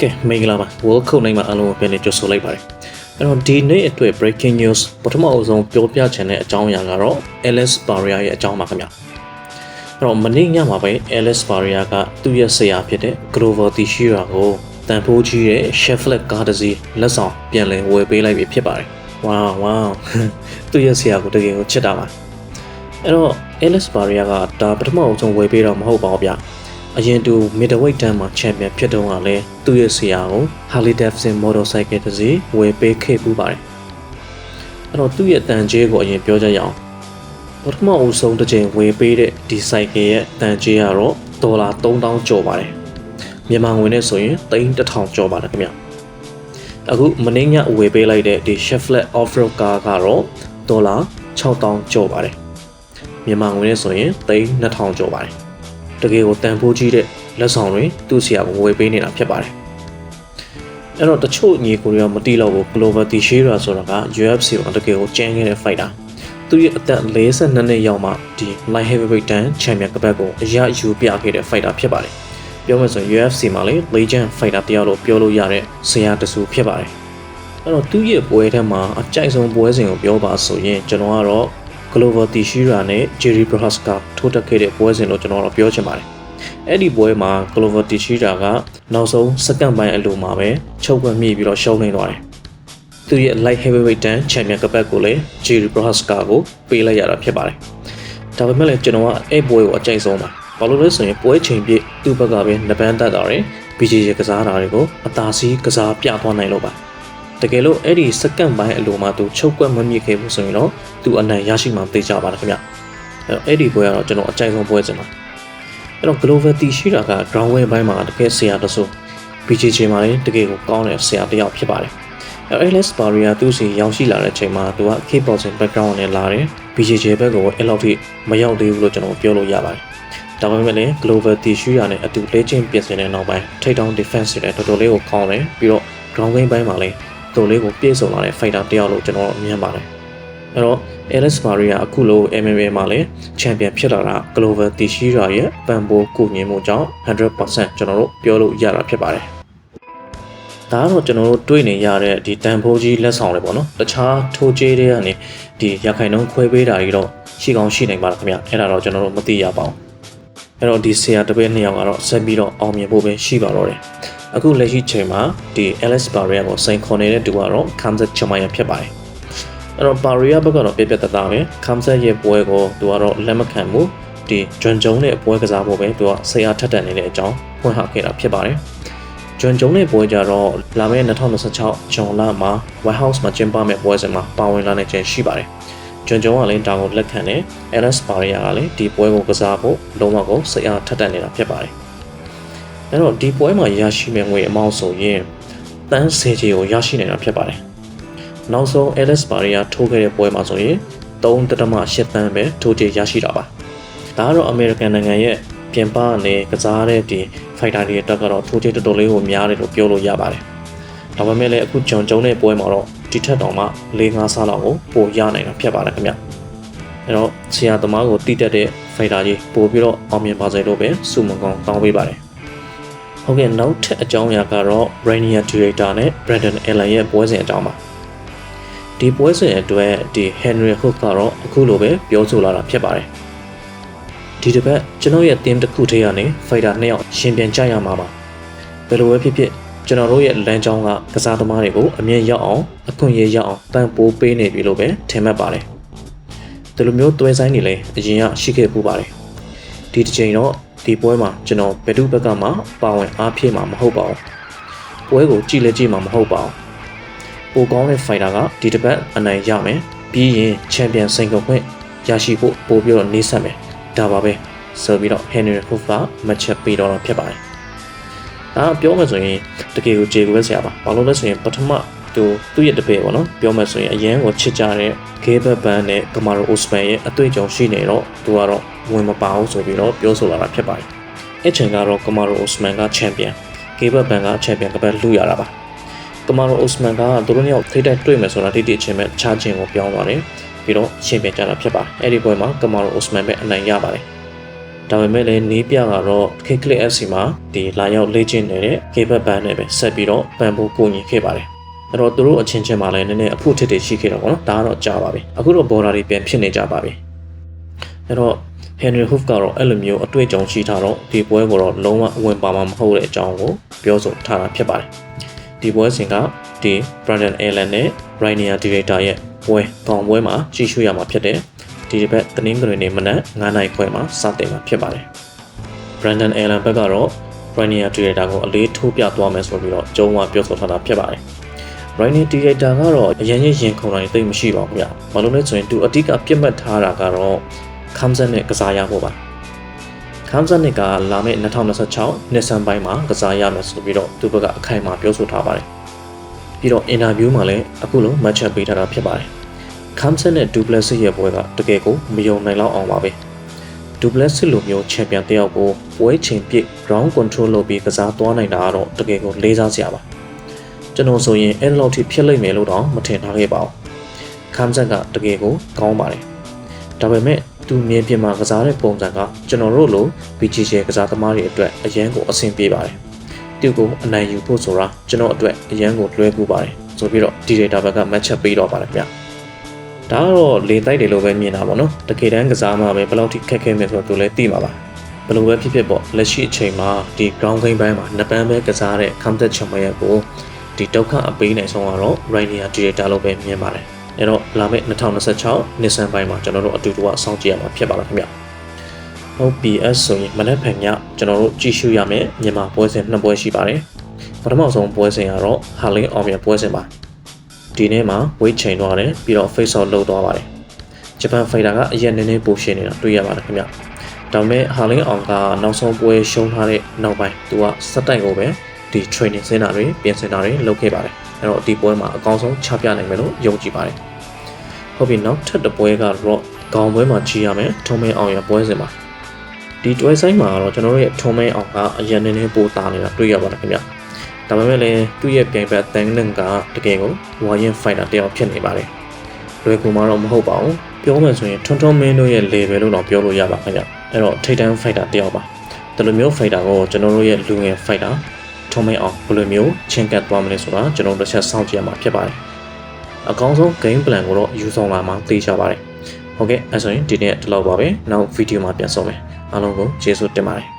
ကဲမင်္ဂလာပါ World Cup နိုင်မှာအားလုံးကိုပြန်လည်ကြိုဆိုလိုက်ပါတယ်အဲ့တော့ဒီနေ့အတွက် breaking news ပထမအဆုံးပြောပြချင်တဲ့အကြောင်းအရာကတော့ Alex Barria ရဲ့အကြောင်းပါခင်ဗျအဲ့တော့မနေ့ညမှာပဲ Alex Barria ကသူ့ရဲ့ဆရာဖြစ်တဲ့ Grover Teixeira ကိုတန်ဖိုးကြီးတဲ့ Chevrolet ကားတစ်စီးလက်ဆောင်ပြန်လည်ဝယ်ပေးလိုက်ပြီဖြစ်ပါတယ်ဝါဝါသူ့ရဲ့ဆရာကိုတကယ်ကိုချစ်တာပါအဲ့တော့ Alex Barria ကဒါပထမအဆုံးဝယ်ပေးတော့မဟုတ်ပါဘူးဗျ အရင်တူ middleweight တန်းမှာချန်ပီယံဖြစ်တော့ကလည်းသူ့ရဲ့ဆရာကို Harley Davidson motorcycle တစ်စီးဝယ်ပေးခဲ့ပူပါတယ်အဲ့တော့သူ့ရဲ့တန်ကြေးကိုအရင်ပြောကြရအောင်ပထမအဆုံးတစ်ချိန်ဝယ်ပေးတဲ့ဒီ cycle ရဲ့တန်ကြေးကတော့ဒေါ်လာ3000ကျော်ပါတယ်မြန်မာငွေနဲ့ဆိုရင်3000ကျော်ပါတယ်ခင်ဗျအခုမနေ့ညဝယ်ပေးလိုက်တဲ့ဒီ Chevrolet Off-road car ကတော့ဒေါ်လာ6000ကျော်ပါတယ်မြန်မာငွေနဲ့ဆိုရင်3000ကျော်ပါတယ် တကယ်ကိုတန်ဖိုးကြီးတဲ့လက်ဆောင်တွေသူ့ဆရာကဝယ်ပေးနေတာဖြစ်ပါတယ်အဲ့တော့တချို့ညီကိုတွေကမတိတော့ဘူး Global Teixeira ဆိုတာက UFC မှာတကယ်ကိုကျန်းခဲ့တဲ့ fighter သူရဲ့အသက်42နှစ်ရောက်မှဒီ light heavyweight တန်း champion ကပတ်ကိုအရယူပြခဲ့တဲ့ fighter ဖြစ်ပါတယ်ပြောမယ်ဆိုရင် UFC မှာလေ legend fighter တယောက်လို့ပြောလို့ရတဲ့ဆရာတဆူဖြစ်ပါတယ်အဲ့တော့သူ့ရဲ့ပွဲထဲမှာအကြိုက်ဆုံးပွဲစဉ်ကိုပြောပါဆိုရင်ကျွန်တော်ကတော့ Glover Teixeira နဲ့ Jerry Prohaska ထိုးတက်ခဲ့တဲ့ပွဲစဉ်လို့ကျွန်တော်တို့ပြောချင်ပါတယ်။အဲ့ဒီပွဲမှာ Glover Teixeira ကနောက်ဆုံးစက္ကန့်ပိုင်းအလိုမှာပဲချုပ်ကွက်မိပြီးတော့ရှုံးနေသွားတယ်။သူရဲ့ light heavyweight တန်း champion ကပတ်ကိုလည်း Jerry Prohaska ကိုပေးလိုက်ရတာဖြစ်ပါတယ်။ဒါပေမဲ့လည်းကျွန်တော်ကအဲ့ပွဲကိုအကြိုက်ဆုံးပါ။ဘာလို့လဲဆိုရင်ပွဲချိန်ပြည့်သူ့ဘက်ကပဲနပန်းတက်တာတယ်။ BJJ ကစားတာတွေကိုအသာစီးကစားပြသွားနိုင်လို့ပါ။ တကယ်လို့အဲ့ဒီစက္ကန့်ပိုင်းအလိုမှာသူချုပ်ကွက်မမြင့်ခဲ့ဘူးဆိုရင်တော့သူအနိုင်ရရှိမှသိကြပါတယ်ခင်ဗျအဲ့တော့အဲ့ဒီပွဲကတော့ကျွန်တော်အကြိုက်ဆုံးပွဲစင်ပါအဲ့တော့ Global T ရှိတာက ground win ဘိုင်းမှာတကယ်ဆရာတဆိုး BJJ မှာလည်းတကယ်ကိုကောင်းတဲ့ဆရာတစ်ယောက်ဖြစ်ပါတယ်အဲ့ Alex Barria သူစီရောက်ရှိလာတဲ့အချိန်မှာသူက kickboxing background နဲ့လာတယ် BJJ ဘက်ကိုအဲ့လောက်ထိမရောက်သေးဘူးလို့ကျွန်တော်ပြောလို့ရပါတယ်ဒါပေမဲ့လည်း Global T ရှိရနဲ့အတူလေ့ကျင့်ပြင်ဆင်တဲ့နောက်ပိုင်းထိပ်တောင် defense တွေတော်တော်လေးကိုကောင်းတယ်ပြီးတော့ ground win ဘိုင်းမှာလည်း တော်လေးကိုပြည့်စုံလာတဲ့ fighter တစ်ယောက်လို့ကျွန်တော်မြင်ပါတယ်အဲ့တော့ Alex Maria အခုလို MMA မှာလည်း champion ဖြစ်လာတာ Global Teixeira ရဲ့ပံ့ပိုးကူညီမှုကြောင့်100%ကျွန်တော်တို့ပြောလို့ရတာဖြစ်ပါတယ်။ဒါကတော့ကျွန်တော်တို့တွေ့နေရတဲ့ဒီတန်ဖိုးကြီးလက်ဆောင်တွေပေါ့နော်။တခြားထိုးကြေးတွေကနေဒီရခိုင်နှုန်းခွဲပေးတာကြီးတော့ရှိကောင်းရှိနိုင်ပါလားခင်ဗျ။အဲ့ဒါတော့ကျွန်တော်တို့မသိရပါဘူး။အဲ့တော့ဒီဆရာတပည့်နှစ်ယောက်ကတော့ဆက်ပြီးတော့အောင်မြင်ဖို့ပဲရှိပါတော့တယ်။ အခုလက်ရှိချိန်မှာဒီ Alex Barria ကိုစိန်ခေါ်နေတဲ့သူကတော့ Kamzat Chimaev ဖြစ်ပါတယ်။အဲ့တော့ပါရီယာဘက်ကတော့ပြပြတသားပဲခမ်ဆက်ရဲ့ပွဲကိုသူကတော့လက်မခံဘူးဒီဂျွန်ဂျုံနဲ့ပွဲကစားဖို့ပဲသူကဆရာထက်တန်နေတဲ့အကြောင်းဖွင့်ဟခဲ့တာဖြစ်ပါတယ်ဂျွန်ဂျုံနဲ့ပွဲကြတော့လာမယ့်2026ဂျွန်လမှာ White House မှာကျင်းပမယ့်ပွဲစဉ်မှာပါဝင်လာနိုင်ခြင်းရှိပါတယ်ဂျွန်ဂျုံကလည်းဒါကိုလက်ခံတယ် LS ပါရီယာကလည်းဒီပွဲကိုကစားဖို့လုံးဝကိုဆရာထက်တန်နေတာဖြစ်ပါတယ် အဲ့တော့ဒီပွဲမှာရရှိမယ့်ငွေအမောက်ဆိုရင်တန်း10ချီကိုရရှိနေတာဖြစ်ပါတယ်နောက်ဆုံး Alex Barria ထိုးခဲ့တဲ့ပွဲမှာဆိုရင်3.8တန်းပဲထိုးချေရရှိတာပါဒါကတော့ American နိုင်ငံရဲ့ပြင်ပကနေကစားတဲ့ဒီ fighter တွေတက်ကတော့ထိုးချေတော်တော်လေးကိုများတယ်လို့ပြောလို့ရပါတယ်ဒါပေမဲ့လည်းအခုဂျွန်ကျုံတဲ့ပွဲမှာတော့ဒီထက်တောင်မှ၄-၅ဆလောက်ကိုပိုရနိုင်တာဖြစ်ပါတယ်ခင်ဗျအဲတော့ဆရာသမားကိုတိတက်တဲ့ fighter ကြီးပို့ပြီးတော့အောင်မြင်ပါစေလို့ပဲဆုမကောင်းတောင်းပေးပါတယ် ဟုတ်ကဲ့နောက်ထပ်အကြောင်းအရာကတော့ Rainier Director နဲ့ Brandon Allen ရဲ့ပွဲစဉ်အကြောင်းပါဒီပွဲစဉ်အတွက်ဒီ Henry Hook ကတော့အခုလိုပဲပြောဆိုလာတာဖြစ်ပါတယ်ဒီတစ်ပတ်ကျွန်တော်ရဲ့ team တစ်ခုထဲကနေ fighter နှစ်ယောက်ရှင်ပြန်ကြရမှာပါဘယ်လိုပဲဖြစ်ဖြစ်ကျွန်တော်တို့ရဲ့လမ်းကြောင်းကကစားသမားတွေကိုအမြင့်ရောက်အောင်အခွင့်အရေးရောက်အောင်တန်ဖိုးပေးနေပြီလို့ပဲထင်မှတ်ပါတယ်ဒီလိုမျိုးတွဲဆိုင်နေလဲအရင်ကရှိခဲ့ပူပါတယ်ဒီတစ်ချိန်တော့ ဒီပွဲမှာကျွန်တော်ဘယ်သူဘက်ကမှပါဝင်အားဖြည့်မှာမဟုတ်ပါဘူးပွဲကိုကြည့်လဲကြည့်မှာမဟုတ်ပါဘူးပိုကောင်းတဲ့ fighter ကဒီတစ်ပတ်အနိုင်ရမယ်ပြီးရင် champion စိန်ခေါ်ခွင့်ရရှိဖို့ပို့ပြီးတော့နေဆက်မယ်ဒါပါပဲဆိုပြီးတော့ Henry Hoof ကမချက်ပေးတော့ဖြစ်ပါတယ်ဒါပြောမှဆိုရင်တကယ်ကိုကြေကိုပဲဆရာပါဘာလို့လဲဆိုရင်ပထမ သူသူ့ရဲ့တပည့်ပေါ့နော်ပြောမှဆိုရင်အရန်ကိုချစ်ကြတဲ့ Gabe Ban နဲ့ Kamaru Usman ရဲ့အတွေ့အကြုံရှိနေတော့သူကတော့ဝင်မပါဘူးဆိုပြီးတော့ပြောဆိုလာတာဖြစ်ပါတယ်အဲ့ချိန်ကတော့ Kamaru Usman က champion Gabe Ban က champion ကပဲလူရတာပါကမာရိုအိုစမန်ကသူတို့နှစ်ယောက်ထိတိုက်တွေ့မယ်ဆိုတာတိတိအချင်းပဲချားချင်းကိုပြောင်းသွားတယ်ပြီးတော့ရှင်ပြန်ကြတာဖြစ်ပါတယ်အဲ့ဒီပွဲမှာကမာရိုအိုစမန်ပဲအနိုင်ရပါတယ်ဒါပေမဲ့လည်းနေပြကတော့ K-Click FC မှာဒီလာရောက်လေ့ကျင့်နေတဲ့ K-Back Band နဲ့ပဲဆက်ပြီးတော့ပံ့ပိုးကူညီခဲ့ပါတယ်အဲ့ တော့သူတို့အချင်းချင်းမှာလည်းနည်းနည်းအဖို့ထစ်တွေရှိခဲ့တော့ဗောနော်ဒါကတော့ကြားပါပြီအခုတော့ border တွေပြန်ဖြစ်နေကြပါပြီအဲ့တော့ Henry Hoof ကတော့အဲ့လိုမျိုးအတွေ့အကြုံရှိထားတော့ဒီပွဲကိုတော့လုံးဝအဝင်ပါမှာမဟုတ်တဲ့အကြောင်းကိုပြောဆိုထားတာဖြစ်ပါတယ်ဒီပွဲစဉ်ကဒီ Brandon Allen နဲ့ Rainier Director ရဲ့ပွဲကောင်ပွဲမှာကြီးရှုရမှာဖြစ်တယ်ဒီတစ်ပတ်တင်းငွေနေမနက်9နာရီခွဲမှာစတင်မှာဖြစ်ပါတယ် Brandon Allen ဘက်ကတော့ Rainier Director ကိုအလေးထိုးပြသွားမယ်ဆိုပြီးတော့ကြုံဝပြောဆိုထားတာဖြစ်ပါတယ် Rainier Director ကတော့အရင်ရင်ရင်ခုန်တိုင်းသိမရှိပါဘူးဗျ။ဘာလို့လဲဆိုရင်သူအတိကပြစ်မှတ်ထားတာကတော့ခမ်ဇန်နဲ့ကစားရဖို့ပါခမ်ဇန်နဲ့ကလာမယ့်2026နှစ်ဆန်းပိုင်းမှာကစားရမယ်ဆိုပြီးတော့သူဘက်ကအခိုင်အမာပြောဆိုထားပါတယ်ပြီးတော့အင်တာဗျူးမှာလည်းအခုလို match up ပေးထားတာဖြစ်ပါတယ်ခမ်ဇန်နဲ့ဒူပလက်စစ်ရဲ့ပွဲကတကယ်ကိုမယုံနိုင်လောက်အောင်ပါပဲဒူပလက်စစ်လိုမျိုးချန်ပီယံတယောက်ကိုပွဲချိန်ပြည့် ground control လုပ်ပြီးကစားသွားနိုင်တာကတော့တကယ်ကိုလေးစားစရာပါ ကျွန်တော်ဆိုရင်အဲ့လောက်ထိဖြစ်လိမ့်မယ်လို့တော့မထင်ထားခဲ့ပါဘူးခမ်ဇန်ကတကယ်ကိုကောင်းပါတယ်ဒါပေမဲ့သူမြေပြင်မှာကစားတဲ့ပုံစံကကျွန်တော်တို့လို BGJ ကစားသမားတွေအတွက်အရန်ကိုအဆင်ပြေပါတယ်။သူ့ကိုအနိုင်ယူဖို့ဆိုတာကျွန်တော်အတွက်အရန်ကိုလွယ်ကူပါတယ်။ဆိုပြီးတော့ဒီ data ဘက်က match up ပေးတော့ပါတယ်ခင်ဗျ။ဒါကတော့လေတိုက်တယ်လို့ပဲမြင်တာပေါ့နော်။တကယ်တမ်းကစားမှာပဲဘယ်လောက်ထိခက်ခဲမယ်ဆိုတော့သူလည်းသိမှာပါ။ဘယ်လိုပဲဖြစ်ဖြစ်ပေါ့လက်ရှိအချိန်မှာဒီ ground game ဘိုင်းမှာနှစ်ပန်းပဲကစားတဲ့ counter ချန်မရက်ကို ဒီဒုက္ခအပေးနိုင်ဆုံးကတော့ Rainier Director လို့ပဲမြင်ပါတယ်။အဲ့တော့လာမယ့်2026နှစ်ဆန်းပိုင်းမှာကျွန်တော်တို့အတူတူကစောင့်ကြည့်ရမှာဖြစ်ပါလားခင်ဗျ။ OPS ဆိုရင်မနက်ဖြန်ညကျွန်တော်တို့ကြည့်ရှုရမယ်မြန်မာပွဲစဉ်နှစ်ပွဲရှိပါတယ်။ပထမဆုံးပွဲစဉ်ကတော့ Harley Omnia ပွဲစဉ်ပါ။ဒီနေ့မှာ weight chain သွားတယ်ပြီးတော့ face off လုပ်သွားပါတယ်။ဂျပန် fighter ကအရင်နည်းနည်းပိုရှင်းနေတာတွေ့ရပါတယ်ခင်ဗျ။ဒါပေမဲ့ Harley On ကနောက်ဆုံးပွဲရှုံးထားတဲ့နောက်ပိုင်းသူကစက်တိုင်ကိုပဲ ဒီ training စင်တာတွေပြင်ဆင်တာတွေလုပ်ခဲ့ပါတယ်။အဲ့တော့ဒီပွဲမှာအကောင်းဆုံးချပြနိုင်မယ်လို့ယုံကြည်ပါတယ်။ဟုတ်ပြီနောက်ထပ်တစ်ပွဲကတော့ခေါင်းပွဲမှာကြီးရမယ်ထုံးမဲအောင်ရပွဲစဉ်ပါဒီတွဲဆိုင်မှာတော့ကျွန်တော်တို့ရဲ့ထုံးမဲအောင်ကအရင်နည်းနည်းပိုတာနေတာတွေ့ရပါတယ်ခင်ဗျဒါပေမဲ့လည်းသူ့ရဲ့ပြိုင်ဘက်တန်နန်ကတကယ်ကိုဝါရင်ဖိုင်တာတယောက်ဖြစ်နေပါတယ်လွယ်ကူမှာတော့မဟုတ်ပါဘူးပြောမယ်ဆိုရင်ထွန်းထွန်းမင်းတို့ရဲ့ level လို့တော့ပြောလို့ရပါခင်ဗျအဲ့တော့ထိတ်တန်း fighter တယောက်ပါဒီလိုမျိုး fighter ကိုကျွန်တော်တို့ရဲ့လူငယ် fighter ထုံးမဲအောင်ဘယ်လိုမျိုးချင်းကပ်သွားမလဲဆိုတာကျွန်တော်တို့တစ်ချက်စောင့်ကြည့်ရမှာဖြစ်ပါတယ်အကောင်းဆုံး game plan ကိုတော့ယူဆောင်လာမှသိချပါတယ်ဟုတ်ကဲ့အဲဆိုရင်ဒီနေ့ဒီလောက်ပါပဲနောက်ဗီဒီယိုမှာပြန်ဆုံမယ်အားလုံးကိုကျေးဇူးတင်ပါတယ်